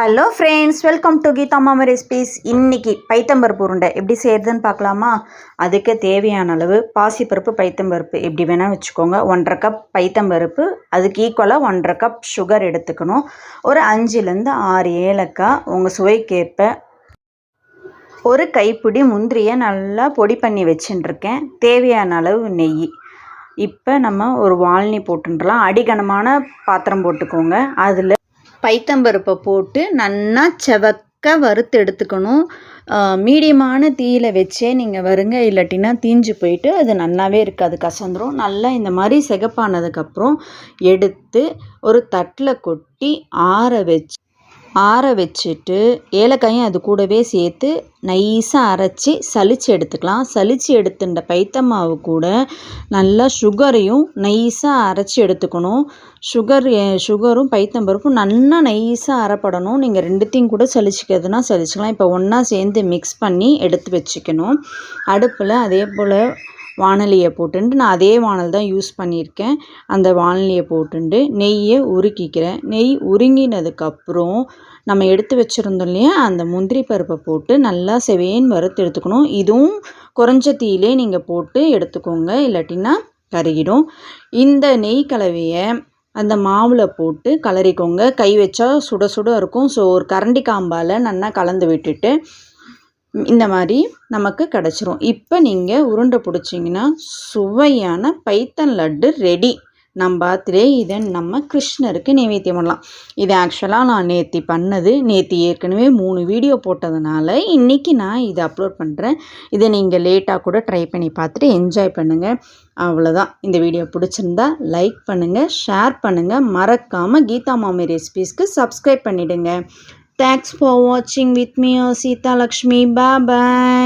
Hello friends welcome to Geetha மாமா recipes இன்றைக்கி பைத்தம்பருப்பு உருண்டை எப்படி செய்கிறதுன்னு பார்க்கலாமா? அதுக்கு தேவையான அளவு பாசிப்பருப்பு பைத்தம்பருப்பு எப்படி வேணால் வச்சுக்கோங்க. ஒன்றரை கப் பைத்தம்பருப்பு அதுக்கு ஈக்குவலாக ஒன்றரை கப் சுகர் எடுத்துக்கணும். ஒரு அஞ்சுலேருந்து ஆறு ஏலக்காய் உங்கள் சுவைக்கேற்ப ஒரு கைப்பிடி முந்திரியை நல்லா பொடி பண்ணி வச்சுட்டுருக்கேன். தேவையான அளவு நெய். இப்போ நம்ம ஒரு வால்னி போட்டுன்றலாம் அடிகனமான பாத்திரம் போட்டுக்கோங்க. அதில் பைத்தம்பருப்பை போட்டு நன்னா செவக்க வறுத்து எடுத்துக்கணும். மீடியமான தீயில் வச்சே நீங்கள் வருங்க இல்லாட்டினா தீஞ்சு போயிட்டு அது நல்லாவே இருக்காது கசந்துரும். நல்லா இந்த மாதிரி சிகப்பானதுக்கப்புறம் எடுத்து ஒரு தட்டில் கொட்டி ஆற வச்சு ஆற வச்சுட்டு ஏலக்காயும் அது கூடவே சேர்த்து நைஸாக அரைச்சி சலித்து எடுத்துக்கலாம். சலித்து எடுத்துட்ட பைத்த மாவு கூட நல்லா சுகரையும் நைஸாக அரைச்சி எடுத்துக்கணும். சுகர் சுகரும் பைத்தம்பருப்பும் நல்லா நைஸாக அரைப்படணும். நீங்கள் ரெண்டுத்தையும் கூட சலிச்சிக்கிறதுனா சலிச்சுக்கலாம் இப்போ ஒன்றா சேர்ந்து மிக்ஸ் பண்ணி எடுத்து வச்சுக்கணும். அடுப்பில் அதே போல் வானலியை போட்டுட்டு நான் அதே வானல் தான் யூஸ் பண்ணியிருக்கேன். அந்த வானலியை போட்டுண்டு நெய்யை உருக்கிக்கிறேன். நெய் உருங்கினதுக்கப்புறம் நம்ம எடுத்து வச்சுருந்தோம் இல்லையா? அந்த முந்திரி பருப்பை போட்டு நல்லா செவேன்னு வறுத்து எடுத்துக்கணும். இதுவும் குறைஞ்ச தீயிலே நீங்கள் போட்டு எடுத்துக்கோங்க. இல்லாட்டின்னா கருகிடும். இந்த நெய் கலவையை அந்த மாவில் போட்டு கலரிக்கோங்க கை வச்சா சுட சுட இருக்கும். ஸோ ஒரு கரண்டி காம்பால் நல்லா கலந்து விட்டுட்டு இந்த மாதிரி நமக்கு கிடச்சிரும். இப்போ நீங்கள் உருண்டை பிடிச்சிங்கன்னா சுவையான பைத்தன் லட்டு ரெடி நம்ம ஆத்திலே இதை நம்ம கிருஷ்ணருக்கு நைவேத்தியம் பண்ணலாம். இது ஆக்சுவலாக நான் நேற்று பண்ணது நேற்று ஏற்கனவே மூணு வீடியோ போட்டதுனால இன்றைக்கி நான் இதை அப்லோட் பண்ணுறேன் இதை நீங்கள் லேட்டாக கூட ட்ரை பண்ணி பார்த்துட்டு என்ஜாய் பண்ணுங்கள் அவ்வளோதான் இந்த வீடியோ பிடிச்சிருந்தா லைக் பண்ணுங்கள் ஷேர் பண்ணுங்கள் மறக்காமல் கீதா மாமி ரெசிபீஸ்க்கு சப்ஸ்கிரைப் பண்ணிவிடுங்க Thanks for watching with me, uh, Sita Lakshmi. Bye bye.